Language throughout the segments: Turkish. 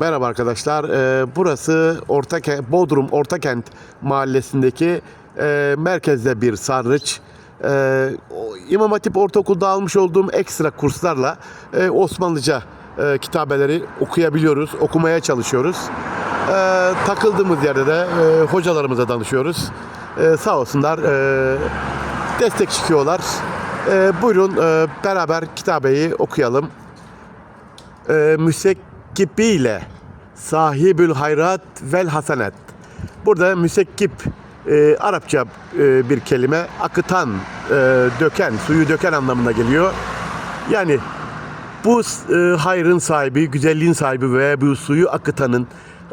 Merhaba arkadaşlar. Ee, burası Ortakent, Bodrum Ortakent mahallesindeki e, merkezde bir sarnıç. Ee, o İmam Hatip Ortaokul'da almış olduğum ekstra kurslarla e, Osmanlıca e, kitabeleri okuyabiliyoruz, okumaya çalışıyoruz. Ee, takıldığımız yerde de e, hocalarımıza danışıyoruz. E, sağ olsunlar e, destek çıkıyorlar. E, buyurun e, beraber kitabeyi okuyalım e, müsekkibiyle sahibül hayrat vel hasenet. Burada müsekkip e, Arapça e, bir kelime akıtan, e, döken, suyu döken anlamına geliyor. Yani bu e, hayrın sahibi, güzelliğin sahibi ve bu suyu akıtanın,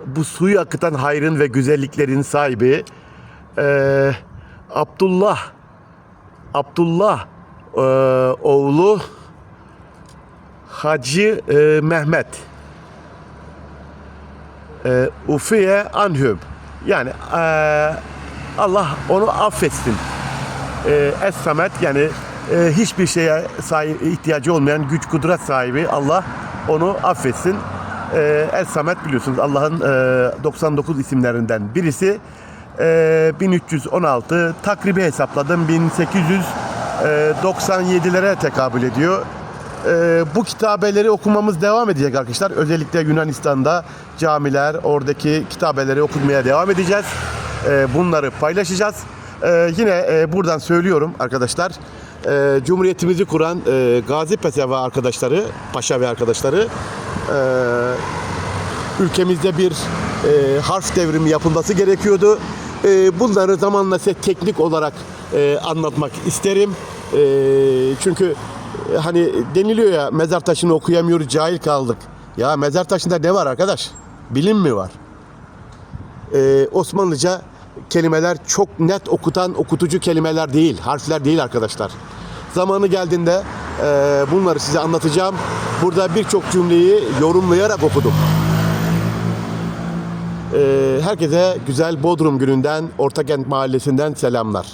bu suyu akıtan hayrın ve güzelliklerin sahibi e, Abdullah Abdullah e, oğlu Hacı e, Mehmet Ufiye Anhüm yani e, Allah onu affetsin. E, Es-Samet yani e, hiçbir şeye sahip, ihtiyacı olmayan güç kudret sahibi Allah onu affetsin. E, Es-Samet biliyorsunuz Allah'ın e, 99 isimlerinden birisi. E, 1316 takribi hesapladım 1897'lere tekabül ediyor. Ee, bu kitabeleri okumamız devam edecek arkadaşlar. Özellikle Yunanistan'da camiler, oradaki kitabeleri okumaya devam edeceğiz. Ee, bunları paylaşacağız. Ee, yine e, buradan söylüyorum arkadaşlar. e, Cumhuriyetimizi kuran e, Gazi Peseva arkadaşları, paşa ve arkadaşları e, ülkemizde bir e, harf devrimi yapılması gerekiyordu. E, bunları zamanla size teknik olarak e, anlatmak isterim. E, çünkü e, hani deniliyor ya mezar taşını okuyamıyoruz cahil kaldık. Ya mezar taşında ne var arkadaş? Bilim mi var? E, Osmanlıca kelimeler çok net okutan okutucu kelimeler değil, harfler değil arkadaşlar. Zamanı geldiğinde e, bunları size anlatacağım. Burada birçok cümleyi yorumlayarak okudum. Ee, herkese güzel Bodrum gününden Ortakent Mahallesi'nden selamlar.